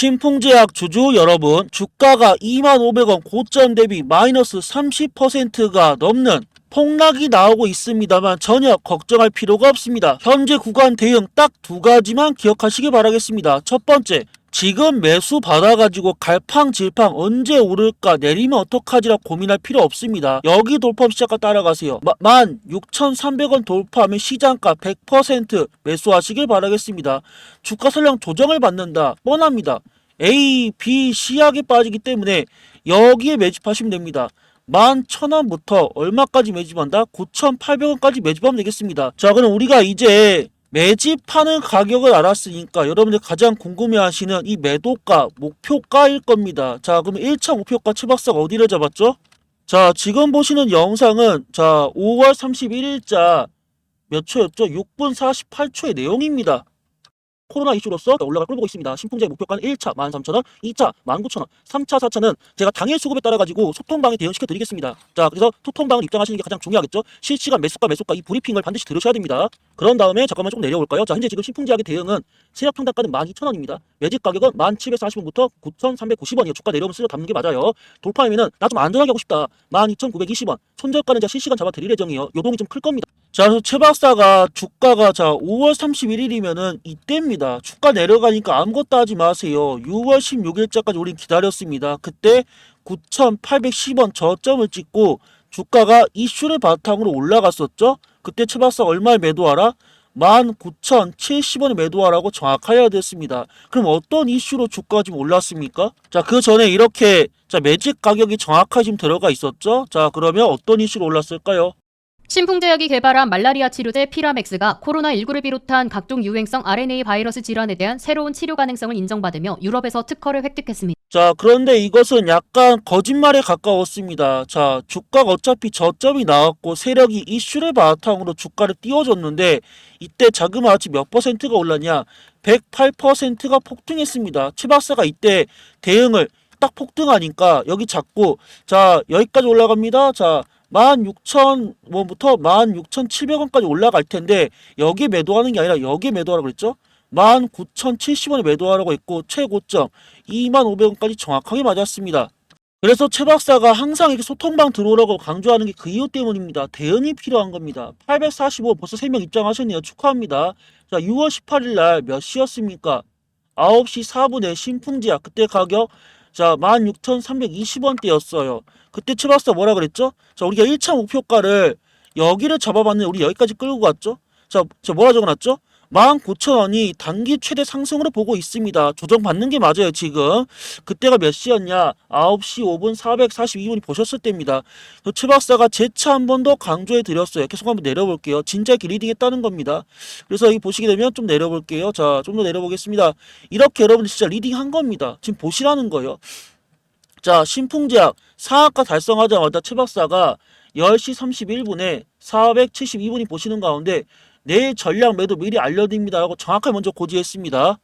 신풍제약 주주 여러분, 주가가 25,500원 고점 대비 마이너스 30%가 넘는 폭락이 나오고 있습니다만 전혀 걱정할 필요가 없습니다. 현재 구간 대응 딱 두 가지만 기억하시기 바라겠습니다. 첫 번째, 지금 매수 받아가지고 갈팡질팡 언제 오를까 내리면 어떡하지라 고민할 필요 없습니다. 여기 돌파 시작과 따라가세요. 마, 만 6,300원 돌파하면 시장가 100% 매수하시길 바라겠습니다. 주가 설령 조정을 받는다 뻔합니다. A, B, C하게 빠지기 때문에 여기에 매집하시면 됩니다. 11,000원부터 얼마까지 매집한다? 9,800원까지 매집하면 되겠습니다. 자, 그럼 우리가 이제 매집하는 가격을 알았으니까 여러분들 가장 궁금해하시는 이 매도가, 목표가일 겁니다. 자, 그럼 1차 목표가 최박사가 어디를 잡았죠? 자, 지금 보시는 영상은 자, 5월 31일자 몇 초였죠? 6분 48초의 내용입니다. 코로나 이슈로서 올라가 끌보고 있습니다. 신풍제의 목표가는 1차 13,000원, 2차 19,000원, 3차 4차는 제가 당일 수급에 따라 가지고 소통방에 대응시켜 드리겠습니다. 자, 그래서 소통방을 입장하시는 게 가장 중요하겠죠. 실시간 매수가 매수가 이 브리핑을 반드시 들으셔야 됩니다. 그런 다음에 잠깐만 조금 내려올까요? 자, 현재 지금 신풍제약의 대응은 세력 평단가는 12,000원입니다. 매집 가격은 1,740원부터 9,390원이에요. 주가 내려오면 쓸어 담는 게 맞아요. 돌파하면은 나 좀 안전하게 하고 싶다. 12,920원. 손절가는 제가 실시간 잡아 드릴 예정이에요. 요동이 좀 클 겁니다. 자, 최 박사가 주가가 자 5월 31일이면은 이때입니다. 주가 내려가니까 아무것도 하지 마세요. 6월 16일자까지 우린 기다렸습니다. 그때 9,810원 저점을 찍고 주가가 이슈를 바탕으로 올라갔었죠. 그때 최 박사 얼마에 매도하라? 19,070원에 매도하라고 정확하여야 됐습니다. 그럼 어떤 이슈로 주가가 지금 올랐습니까? 자, 그 전에 이렇게 자 매집 가격이 정확하게 지금 들어가 있었죠. 자, 그러면 어떤 이슈로 올랐을까요? 신풍제약이 개발한 말라리아 치료제 피라맥스가 코로나19를 비롯한 각종 유행성 RNA 바이러스 질환에 대한 새로운 치료 가능성을 인정받으며 유럽에서 특허를 획득했습니다. 자, 그런데 이것은 약간 거짓말에 가까웠습니다. 자, 주가가 어차피 저점이 나왔고 세력이 이슈를 바탕으로 주가를 띄워줬는데 이때 자그마치 몇 퍼센트가 올랐냐? 108%가 폭등했습니다. 최 박사가 이때 대응을 딱 폭등하니까 여기 잡고 자, 여기까지 올라갑니다. 자, 16,000원부터 16,700원까지 올라갈 텐데 여기에 매도하는 게 아니라 여기에 매도하라고 그랬죠? 19,070원에 매도하라고 했고 최고점 25,500원까지 정확하게 맞았습니다. 그래서 최 박사가 항상 이렇게 소통방 들어오라고 강조하는 게 그 이유 때문입니다. 대응이 필요한 겁니다. 845 벌써 3명 입장하셨네요. 축하합니다. 자, 6월 18일 날 몇 시였습니까? 9시 4분에 신풍제약 그때 가격 자 16,320원대였어요. 그때 최 박사 뭐라 그랬죠? 자 우리가 1차 목표가를 여기를 잡아봤는데 우리 여기까지 끌고 갔죠? 자, 자 뭐라 적어놨죠? 19,000원이 단기 최대 상승으로 보고 있습니다. 조정받는 게 맞아요, 지금. 그때가 몇 시였냐? 9시 5분 442분이 보셨을 때입니다. 최 박사가 재차 한 번 더 강조해 드렸어요. 계속 한번 내려볼게요. 진짜 이렇게 리딩 했다는 겁니다. 그래서 여기 보시게 되면 좀 내려볼게요. 자, 좀 더 내려보겠습니다. 이렇게 여러분들 진짜 리딩 한 겁니다. 지금 보시라는 거예요. 자, 신풍제약 상한가 달성하자마자 최 박사가 10시 31분에 472분이 보시는 가운데 내일 전략 매도 미리 알려드립니다 라고 정확하게 먼저 고지했습니다.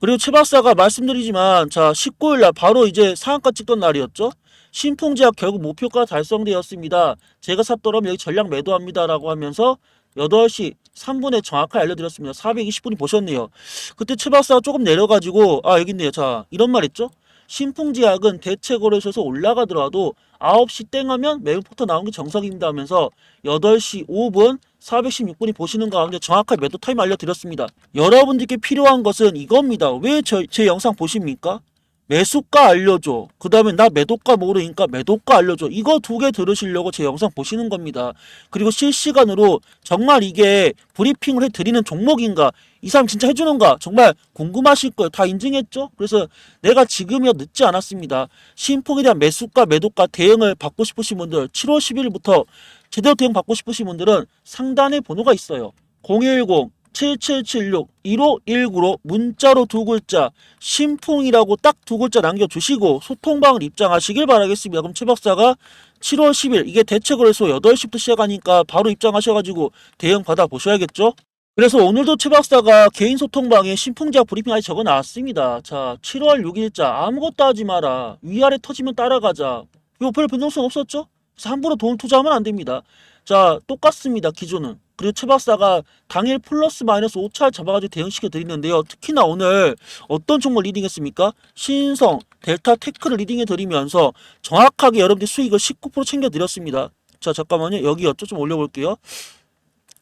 그리고 최 박사가 말씀드리지만 자 19일 날 바로 이제 상한가 찍던 날이었죠. 신풍제약 결국 목표가 달성되었습니다. 제가 샀더라면 여기 전략 매도합니다 라고 하면서 8시 3분에 정확하게 알려드렸습니다. 420분이 보셨네요. 그때 최 박사가 조금 내려가지고 아 여기 있네요. 자 이런 말 했죠. 신풍제약은 대체 거래소에서 올라가더라도 9시 땡 하면 매물포터 나온 게 정석입니다 하면서 8시 5분 416분이 보시는 가운데 정확하게 매도 타임 알려드렸습니다. 여러분들께 필요한 것은 이겁니다. 왜 제 영상 보십니까? 매수가 알려줘. 그 다음에 나 매도가 모르니까 매도가 알려줘. 이거 두 개 들으시려고 제 영상 보시는 겁니다. 그리고 실시간으로 정말 이게 브리핑을 해드리는 종목인가? 이 사람 진짜 해주는가? 정말 궁금하실 거예요. 다 인증했죠? 그래서 내가 지금이야 늦지 않았습니다. 신풍에 대한 매수가, 매도가 대응을 받고 싶으신 분들 7월 10일부터 제대로 대응 받고 싶으신 분들은 상단에 번호가 있어요. 010 7776 1519로 문자로 두 글자 신풍이라고 딱 두 글자 남겨주시고 소통방을 입장하시길 바라겠습니다. 그럼 최 박사가 7월 10일 이게 대책거래소 8시부터 시작하니까 바로 입장하셔가지고 대응 받아보셔야겠죠? 그래서 오늘도 최 박사가 개인 소통방에 신풍제약 브리핑 아직 적어 놨습니다. 자, 7월 6일자 아무것도 하지 마라. 위아래 터지면 따라가자. 이거 별 변동성 없었죠? 함부로 돈 투자하면 안 됩니다. 자, 똑같습니다. 기존은. 그리고 최 박사가 당일 플러스 마이너스 5차를 잡아가지고 대응시켜 드리는데요. 특히나 오늘 어떤 종목 리딩했습니까? 신성, 델타 테크를 리딩해 드리면서 정확하게 여러분들 수익을 19% 챙겨 드렸습니다. 자, 잠깐만요. 여기였죠? 좀 올려볼게요.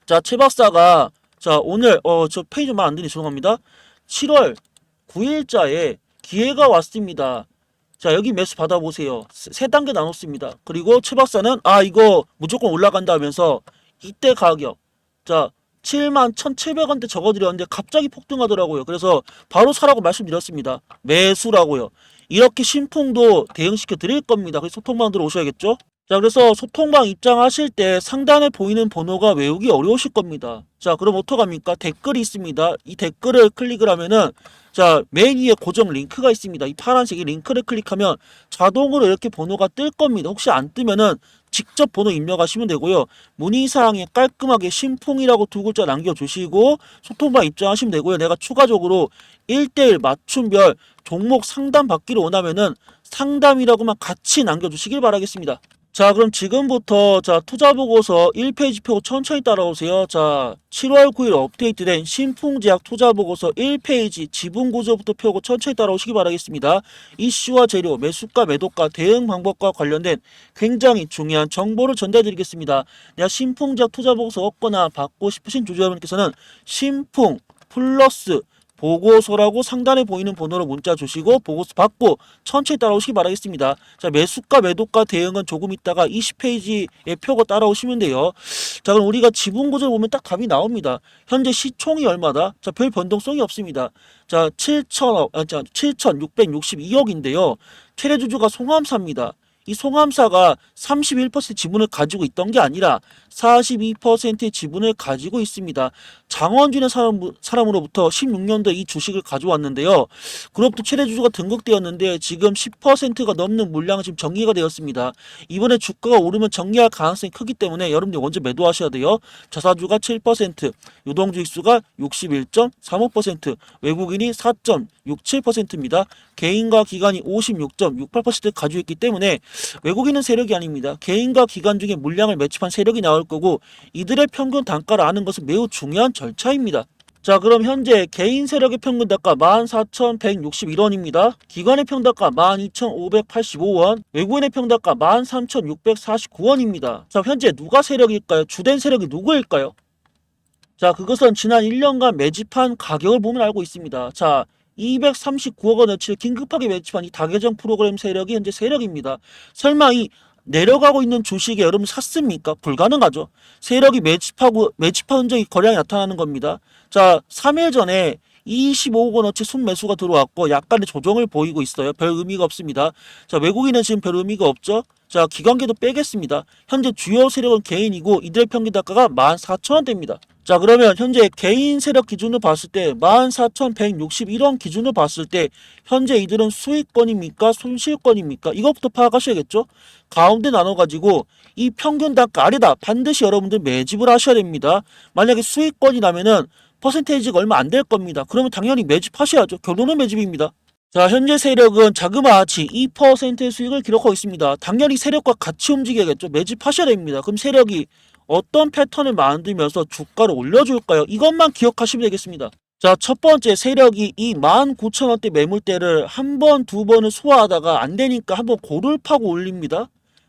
자, 최 박사가 자, 오늘 어, 저 페이지 말안 되니 죄송합니다. 7월 9일자에 기회가 왔습니다. 자, 여기 매수 받아보세요. 세, 세 단계 나눴습니다. 그리고 최 박사는 아, 이거 무조건 올라간다 하면서 이때 가격 자 7만 1,700원대 적어드렸는데 갑자기 폭등하더라고요. 그래서 바로 사라고 말씀드렸습니다. 매수라고요. 이렇게 신풍도 대응시켜 드릴 겁니다. 그래서 소통방 들어오셔야겠죠? 자, 그래서 소통방 입장하실 때 상단에 보이는 번호가 외우기 어려우실 겁니다. 자, 그럼 어떡합니까? 댓글이 있습니다. 이 댓글을 클릭을 하면은 자, 맨 위에 고정 링크가 있습니다. 이 파란색 이 링크를 클릭하면 자동으로 이렇게 번호가 뜰 겁니다. 혹시 안 뜨면은 직접 번호 입력하시면 되고요. 문의사항에 깔끔하게 신풍이라고 두 글자 남겨주시고 소통방 입장하시면 되고요. 내가 추가적으로 1대1 맞춤별 종목 상담 받기를 원하면은 상담이라고만 같이 남겨주시길 바라겠습니다. 자, 그럼 지금부터 자 투자 보고서 1페이지 펴고 천천히 따라오세요. 자, 7월 9일 업데이트된 신풍제약 투자 보고서 1페이지 지분 구조부터 펴고 천천히 따라오시기 바라겠습니다. 이슈와 재료, 매수가, 매도가, 대응 방법과 관련된 굉장히 중요한 정보를 전달드리겠습니다. 내가 신풍제약 투자 보고서 얻거나 받고 싶으신 주주여러분께서는 신풍 플러스 보고서라고 상단에 보이는 번호로 문자 주시고 보고서 받고 천천히 따라오시기 바라겠습니다. 자 매수가 매도가 대응은 조금 있다가 20페이지에 펴고 따라오시면 돼요. 자 그럼 우리가 지분 구조를 보면 딱 답이 나옵니다. 현재 시총이 얼마다? 자 별 변동성이 없습니다. 자 7천억, 아, 자 7,662억인데요. 최대 주주가 송암사입니다. 이 송암사가 31% 지분을 가지고 있던 게 아니라 42%의 지분을 가지고 있습니다. 장원준의 사람, 사람으로부터 16년도에 이 주식을 가져왔는데요. 그로부터 최대 주주가 등극되었는데 지금 10%가 넘는 물량은 지금 정리가 되었습니다. 이번에 주가가 오르면 정리할 가능성이 크기 때문에 여러분들 먼저 매도하셔야 돼요. 자사주가 7%, 유동주식수가 61.35%, 외국인이 4.67%입니다. 개인과 기관이 56.68% 가지고 있기 때문에 외국인은 세력이 아닙니다. 개인과 기관 중에 물량을 매집한 세력이 나올 거고 이들의 평균 단가를 아는 것은 매우 중요한 절차입니다. 자 그럼 현재 개인 세력의 평균 단가 14,161원입니다. 기관의 평단가 12,585원, 외국인의 평단가 13,649원입니다. 자 현재 누가 세력일까요? 주된 세력이 누구일까요? 자 그것은 지난 1년간 매집한 가격을 보면 알고 있습니다. 자 239억 원어치를 긴급하게 매집한 이 다계정 프로그램 세력이 현재 세력입니다. 설마 이 내려가고 있는 주식에 여러분 샀습니까? 불가능하죠. 세력이 매집하고 매집한 적이 거량이 나타나는 겁니다. 자, 3일 전에 25억 원어치 순매수가 들어왔고 약간의 조정을 보이고 있어요. 별 의미가 없습니다. 자, 외국인은 지금 별 의미가 없죠. 자, 기관계도 빼겠습니다. 현재 주요 세력은 개인이고 이들의 평균 단가가 14,000원대입니다. 자, 그러면 현재 개인 세력 기준으로 봤을 때 14,161원 기준으로 봤을 때 현재 이들은 수익권입니까? 손실권입니까? 이것부터 파악하셔야겠죠? 가운데 나눠가지고 이 평균 단가 아래다 반드시 여러분들 매집을 하셔야 됩니다. 만약에 수익권이라면은 퍼센테이지가 얼마 안 될 겁니다. 그러면 당연히 매집하셔야죠. 결론은 매집입니다. 자, 현재 세력은 자그마치 2%의 수익을 기록하고 있습니다. 당연히 세력과 같이 움직여야겠죠. 매집하셔야 됩니다. 그럼 세력이 어떤 패턴을 만들면서 주가를 올려줄까요? 이것만 기억하시면 되겠습니다. 자, 첫 번째 세력이 이 19,000원대 매물대를 한 번, 두 번을 소화하다가 안 되니까 한번 고를 파고 올립니다.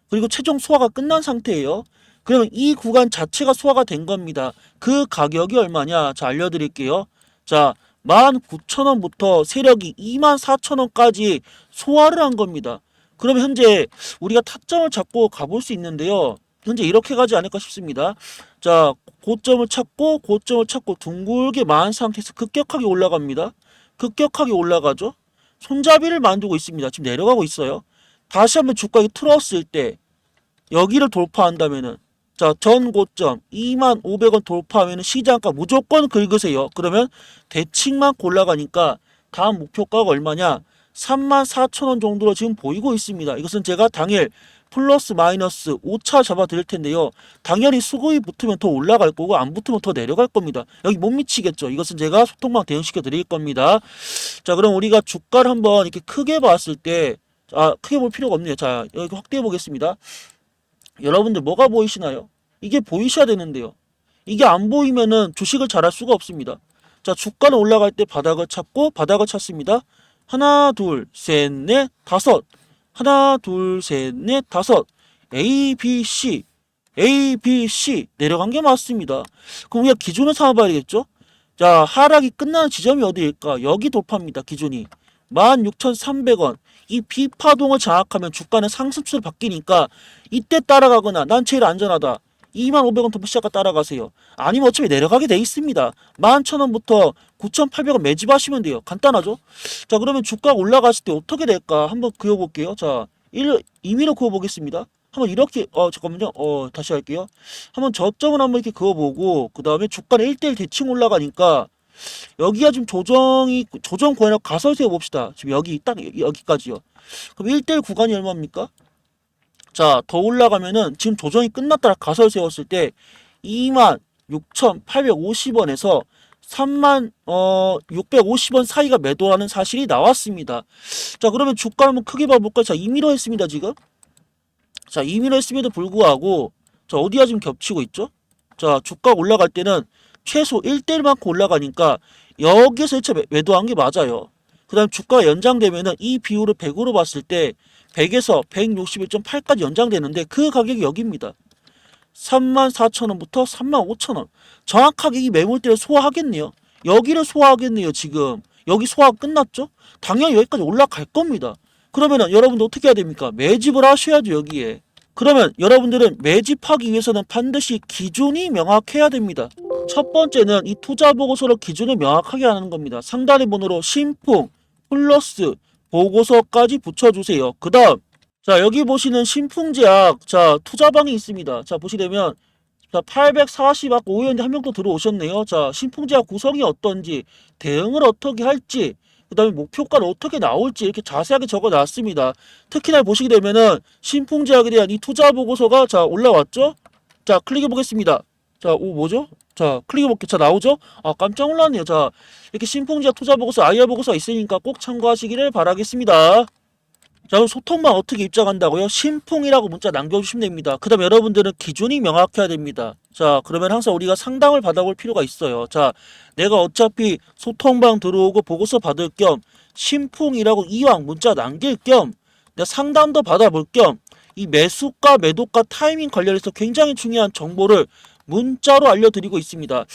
그리고 최종 소화가 끝난 상태예요. 그러면 이 구간 자체가 소화가 된 겁니다. 그 가격이 얼마냐? 자, 알려드릴게요. 자, 19,000원부터 세력이 24,000원까지 소화를 한 겁니다. 그러면 현재 우리가 타점을 잡고 가볼 수 있는데요. 현재 이렇게 가지 않을까 싶습니다. 자, 고점을 찾고 고점을 찾고 둥글게 만 상태에서 급격하게 올라갑니다. 급격하게 올라가죠. 손잡이를 만들고 있습니다. 지금 내려가고 있어요. 다시 한번 주가가 틀었을 때 여기를 돌파한다면은 자, 전 고점 2만 500원 돌파하면 시장가 무조건 긁으세요. 그러면 대칭만 골라가니까 다음 목표가가 얼마냐? 3만 4천 원 정도로 지금 보이고 있습니다. 이것은 제가 당일 플러스 마이너스 5차 잡아 드릴 텐데요. 당연히 수급이 붙으면 더 올라갈 거고 안 붙으면 더 내려갈 겁니다. 여기 못 미치겠죠. 이것은 제가 소통망 대응시켜 드릴 겁니다. 자, 그럼 우리가 주가를 한번 이렇게 크게 봤을 때 아, 크게 볼 필요가 없네요. 자, 여기 확대해 보겠습니다. 여러분들 뭐가 보이시나요? 이게 보이셔야 되는데요. 이게 안 보이면은 주식을 잘할 수가 없습니다. 자, 주가는 올라갈 때 바닥을 찾고 바닥을 찾습니다. 하나, 둘, 셋, 넷, 다섯. 하나, 둘, 셋, 넷, 다섯. A, B, C. A, B, C. 내려간 게 맞습니다. 그럼 우리가 기준을 삼아봐야겠죠? 자, 하락이 끝나는 지점이 어디일까? 여기 돌파입니다. 기준이. 16,300원. 이 비파동을 장악하면 주가는 상승추로 바뀌니까 이때 따라가거나 난 제일 안전하다. 2500원 돌파 시작가 따라가세요. 아니면 어차피 내려가게 돼 있습니다. 11,000원부터 9,800원 매집하시면 돼요. 간단하죠? 자, 그러면 주가가 올라갔을 때 어떻게 될까? 한번 그려볼게요. 자, 1, 2미로 그어보겠습니다. 한번 이렇게, 어, 잠깐만요. 어, 다시 할게요. 한번 저점을 한번 이렇게 그어보고, 그 다음에 주가는 1대1 대칭 올라가니까, 여기가 지금 조정이, 조정 구간을 가설 세워봅시다. 지금 여기, 딱 여기까지요. 그럼 1대1 구간이 얼마입니까? 자, 더 올라가면은 지금 조정이 끝났다라 가설 세웠을 때 26,850원에서 3만 어 650원 사이가 매도라는 사실이 나왔습니다. 자, 그러면 주가 한번 크게 봐 볼까요? 자, 2미러 했습니다, 지금. 자, 2미러 했음에도 불구하고 자, 어디가 지금 겹치고 있죠? 자, 주가 올라갈 때는 최소 1대1만큼 올라가니까 여기에서 1차 매- 매도한 게 맞아요. 그 다음 주가가 연장되면은 이 비율을 100으로 봤을 때 100에서 161.8까지 연장되는데 그 가격이 여기입니다. 34,000원부터 35,000원. 정확하게 이 매물대를 소화하겠네요. 여기를 소화하겠네요, 지금. 여기 소화 끝났죠? 당연히 여기까지 올라갈 겁니다. 그러면은 여러분들 어떻게 해야 됩니까? 매집을 하셔야죠, 여기에. 그러면 여러분들은 매집하기 위해서는 반드시 기준이 명확해야 됩니다. 첫 번째는 이 투자 보고서로 기준을 명확하게 하는 겁니다. 상단의 번호로 신풍, 플러스, 보고서까지 붙여주세요. 그 다음, 자, 여기 보시는 신풍제약, 자, 투자방이 있습니다. 자, 보시려면, 자, 840억 5회원이 한명 또 들어오셨네요. 자, 신풍제약 구성이 어떤지, 대응을 어떻게 할지, 그 다음에 목표가는 어떻게 나올지 이렇게 자세하게 적어 놨습니다. 특히나 보시게 되면은 신풍제약에 대한 이 투자 보고서가 자, 올라왔죠? 자, 클릭해 보겠습니다. 자, 오, 뭐죠? 자, 클릭해 볼게요. 자, 나오죠? 아, 깜짝 놀랐네요. 자, 이렇게 신풍제약 투자 보고서, 아이아 보고서가 있으니까 꼭 참고하시기를 바라겠습니다. 자, 소통방 어떻게 입장한다고요? 신풍이라고 문자 남겨주시면 됩니다. 그 다음에 여러분들은 기준이 명확해야 됩니다. 자, 그러면 항상 우리가 상담을 받아볼 필요가 있어요. 자, 내가 어차피 소통방 들어오고 보고서 받을 겸 신풍이라고 이왕 문자 남길 겸 내가 상담도 받아볼 겸 이 매수가 매도가 타이밍 관련해서 굉장히 중요한 정보를 문자로 알려드리고 있습니다.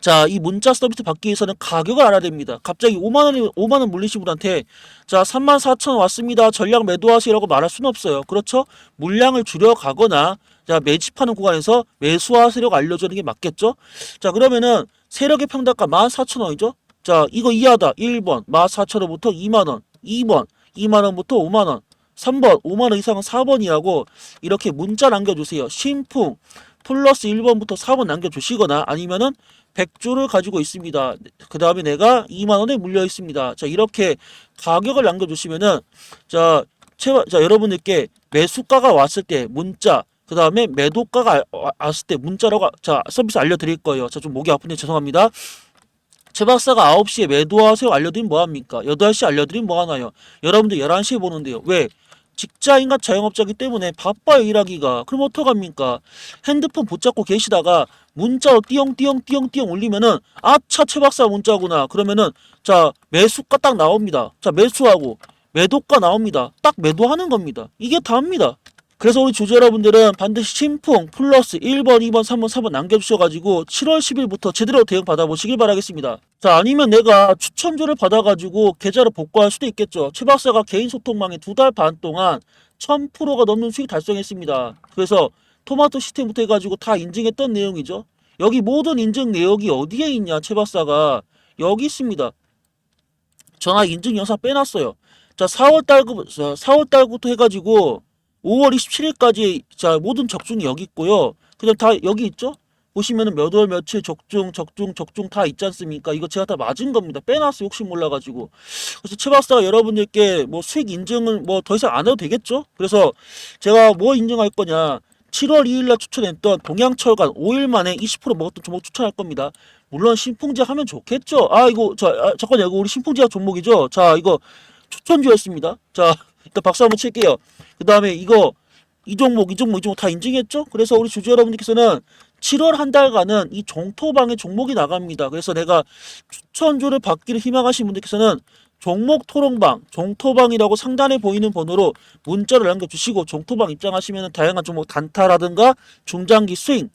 자, 이 문자 서비스 받기 위해서는 가격을 알아야 됩니다. 갑자기 5만 원이 5만 원 물리신 분한테 자, 3만 4천 원 왔습니다. 전략 매도하시라고 말할 수는 없어요. 그렇죠? 물량을 줄여 가거나 자, 매집하는 구간에서 매수하시려고 알려주는 게 맞겠죠? 자, 그러면은 세력의 평단가 14,000원이죠? 자, 이거 이하다. 1번 14,000원부터 2만 원, 2번 2만 원부터 5만 원, 3번 5만 원 이상은 4번이라고 이렇게 문자 남겨 주세요. 신풍 플러스 1번부터 4번 남겨주시거나 아니면은 100주를 가지고 있습니다. 그 다음에 내가 2만 원에 물려 있습니다. 자 이렇게 가격을 남겨주시면은 자, 채, 자 여러분들께 매수가가 왔을 때 문자 그 다음에 매도가가 왔을 때 문자라고 자 서비스 알려드릴 거예요. 자 좀 목이 아픈데 죄송합니다. 최 박사가 9시에 매도하세요 알려드리면 뭐합니까? 8시 알려드리면 뭐하나요? 여러분들 11시에 보는데요. 왜? 직장인과 자영업자이기 때문에 바빠요 일하기가. 그럼 어떡합니까? 핸드폰 붙잡고 계시다가 문자로 띠용띠용띠용띠용 올리면은 아차 최 박사 문자구나. 그러면은 자 매수가 딱 나옵니다. 자 매수하고 매도가 나옵니다. 딱 매도하는 겁니다. 이게 다입니다 그래서 우리 주주 여러분들은 반드시 신풍 플러스 1번, 2번, 3번, 4번 남겨주셔가지고 7월 10일부터 제대로 대응 받아보시길 바라겠습니다. 자 아니면 내가 추천주를 받아가지고 계좌를 복구할 수도 있겠죠. 최 박사가 개인 소통망에 두 달 반 동안 1000%가 넘는 수익 달성했습니다. 그래서 토마토 시스템부터 해가지고 다 인증했던 내용이죠. 여기 모든 인증 내역이 어디에 있냐 최 박사가 여기 있습니다. 전화 인증 영상 빼놨어요. 자 4월 달 4월 달부터 해가지고 5월 27일까지 자 모든 적중이 여기 있고요. 그다음 다 여기 있죠? 보시면은 몇 월 며칠 적중 적중 적중 다 있지 않습니까? 이거 제가 다 맞은 겁니다. 빼놨어요. 혹시 몰라가지고. 그래서 최 박사가 여러분들께 뭐 수익 인증을 뭐 더 이상 안 해도 되겠죠? 그래서 제가 뭐 인증할 거냐? 7월 2일날 추천했던 동양철관 5일 만에 20% 먹었던 종목 추천할 겁니다. 물론 신풍제 하면 좋겠죠. 아 이거 자 아, 잠깐요. 이거 우리 신풍제약 종목이죠. 자 이거 추천주였습니다. 자 일단 박수 한번 칠게요. 그 다음에 이거 이 종목, 이 종목, 이 종목 다 인증했죠? 그래서 우리 주주 여러분들께서는 7월 한 달간은 이 종토방에 종목이 나갑니다. 그래서 내가 추천주를 받기를 희망하시는 분들께서는 종목 토론방, 종토방이라고 상단에 보이는 번호로 문자를 남겨주시고 종토방 입장하시면 다양한 종목 단타라든가 중장기 스윙,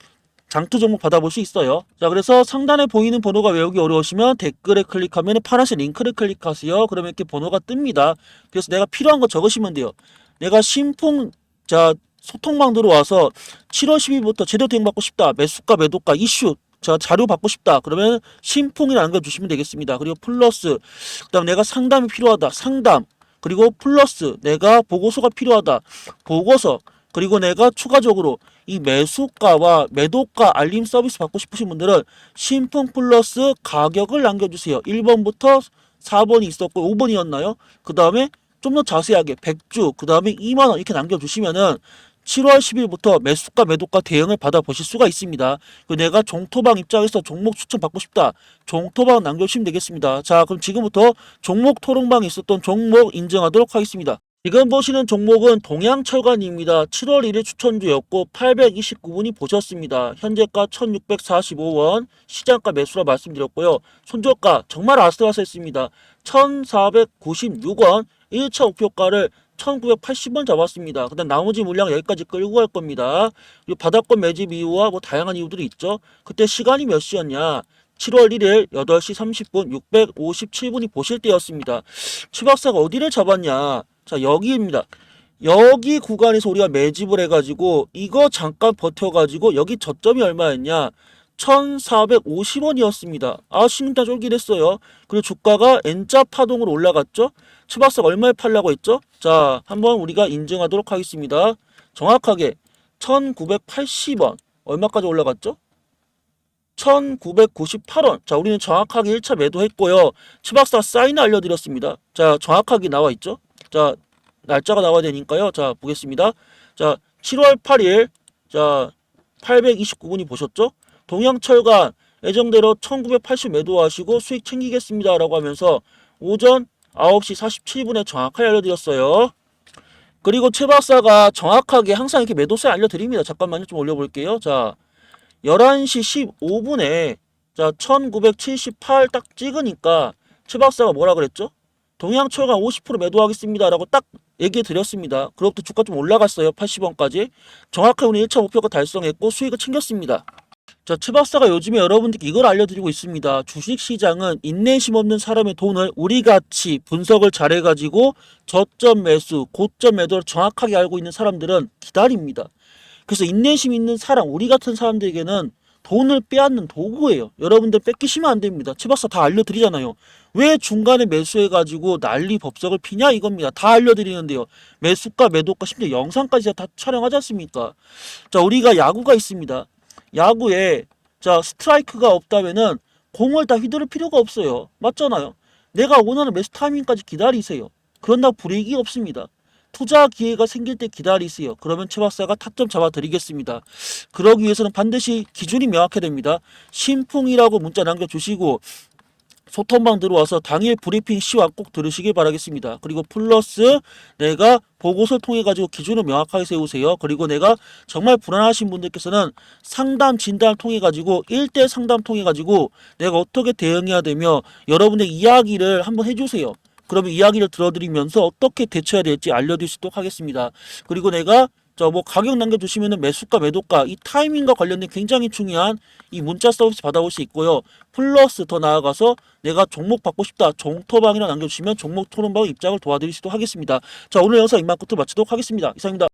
장투 종목 받아볼 수 있어요. 자, 그래서 상단에 보이는 번호가 외우기 어려우시면 댓글에 클릭하면 파란색 링크를 클릭하세요. 그러면 이렇게 번호가 뜹니다. 그래서 내가 필요한 거 적으시면 돼요. 내가 신풍, 자, 소통방 들어와서 7월 10일부터 제도 대응 받고 싶다. 매수가, 매도가, 이슈, 자, 자료 받고 싶다. 그러면 신풍이라 남겨주시면 되겠습니다. 그리고 플러스, 그 다음 내가 상담이 필요하다. 상담. 그리고 플러스, 내가 보고서가 필요하다. 보고서. 그리고 내가 추가적으로 이 매수가와 매도가 알림 서비스 받고 싶으신 분들은 신풍 플러스 가격을 남겨주세요. 1번부터 4번이 있었고 5번이었나요? 그 다음에 좀 더 자세하게 100주, 그 다음에 2만원 이렇게 남겨주시면은 7월 10일부터 매수가 매도가 대응을 받아보실 수가 있습니다. 그 내가 종토방 입장에서 종목 추천 받고 싶다. 종토방 남겨주시면 되겠습니다. 자, 그럼 지금부터 종목 토론방에 있었던 종목 인증하도록 하겠습니다. 지금 보시는 종목은 동양철관입니다. 7월 1일 추천주였고 829분이 보셨습니다. 현재가 1645원, 시장가 매수라 말씀드렸고요. 손절가 정말 아슬아슬했습니다. 1496원, 1차 목표가를 1980원 잡았습니다. 그다음 나머지 물량 여기까지 끌고 갈 겁니다. 그리고 바닥권 매집 이유와 뭐 다양한 이유들이 있죠. 그때 시간이 몇 시였냐? 7월 1일 8시 30분 657분이 보실 때였습니다. 추박사가 어디를 잡았냐? 자, 여기입니다. 여기 구간에서 우리가 매집을 해가지고 이거 잠깐 버텨가지고 여기 저점이 얼마였냐? 1450원이었습니다. 아, 심다 쫄깃했어요. 그리고 주가가 N자 파동으로 올라갔죠? 추박사가 얼마에 팔라고 했죠? 자, 한번 우리가 인증하도록 하겠습니다. 정확하게 1980원. 얼마까지 올라갔죠? 1998원. 자, 우리는 정확하게 1차 매도했고요. 추박사 사인 알려드렸습니다. 자, 정확하게 나와 있죠? 자, 날짜가 나와야 되니까요. 자, 보겠습니다. 자, 7월 8일. 자, 829분이 보셨죠? 동양철관 예정대로 1980 매도하시고 수익 챙기겠습니다. 라고 하면서 오전 9시 47분에 정확하게 알려드렸어요. 그리고 최 박사가 정확하게 항상 이렇게 매도세 알려드립니다. 잠깐만요. 좀 올려볼게요. 자, 11시 15분에 자, 1978 딱 찍으니까 최 박사가 뭐라 그랬죠? 동양철강 50% 매도하겠습니다라고 딱 얘기해 드렸습니다. 그로부터 주가 좀 올라갔어요. 80원까지. 정확하게 오늘 1차 목표가 달성했고 수익을 챙겼습니다. 자, 최 박사가 요즘에 여러분들께 이걸 알려드리고 있습니다. 주식시장은 인내심 없는 사람의 돈을 우리같이 분석을 잘해가지고 저점 매수, 고점 매도를 정확하게 알고 있는 사람들은 기다립니다. 그래서 인내심 있는 사람, 우리 같은 사람들에게는 돈을 빼앗는 도구예요. 여러분들 뺏기시면 안 됩니다. 최 박사 다 알려드리잖아요. 왜 중간에 매수해가지고 난리 법석을 피냐 이겁니다. 다 알려드리는데요. 매수가, 매도가, 심지어 영상까지 다 촬영하지 않습니까? 자, 우리가 야구가 있습니다. 야구에 자 스트라이크가 없다면은 공을 다 휘두를 필요가 없어요. 맞잖아요. 내가 원하는 매수 타이밍까지 기다리세요. 그런다고 불이익이 없습니다. 투자 기회가 생길 때 기다리세요. 그러면 최 박사가 타점 잡아드리겠습니다. 그러기 위해서는 반드시 기준이 명확해야 됩니다. 신풍이라고 문자 남겨주시고 소통방 들어와서 당일 브리핑 시황 꼭 들으시길 바라겠습니다. 그리고 플러스 내가 보고서를 통해 가지고 기준을 명확하게 세우세요. 그리고 내가 정말 불안하신 분들께서는 상담 진단을 통해 가지고 1대 상담 통해 가지고 내가 어떻게 대응해야 되며 여러분의 이야기를 한번 해주세요. 그러면 이야기를 들어드리면서 어떻게 대처해야 될지 있도록 하겠습니다. 그리고 내가 저뭐 가격 남겨주시면은 매수가 매도가 이 타이밍과 관련된 굉장히 중요한 이 문자 서비스 받아볼 수 있고요. 플러스 더 나아가서 내가 종목 받고 싶다 종토방이라 남겨주시면 종목 토론방 입장을 도와드릴 수도 하겠습니다. 자 오늘 영상 이만 끝으로 마치도록 하겠습니다. 이상입니다.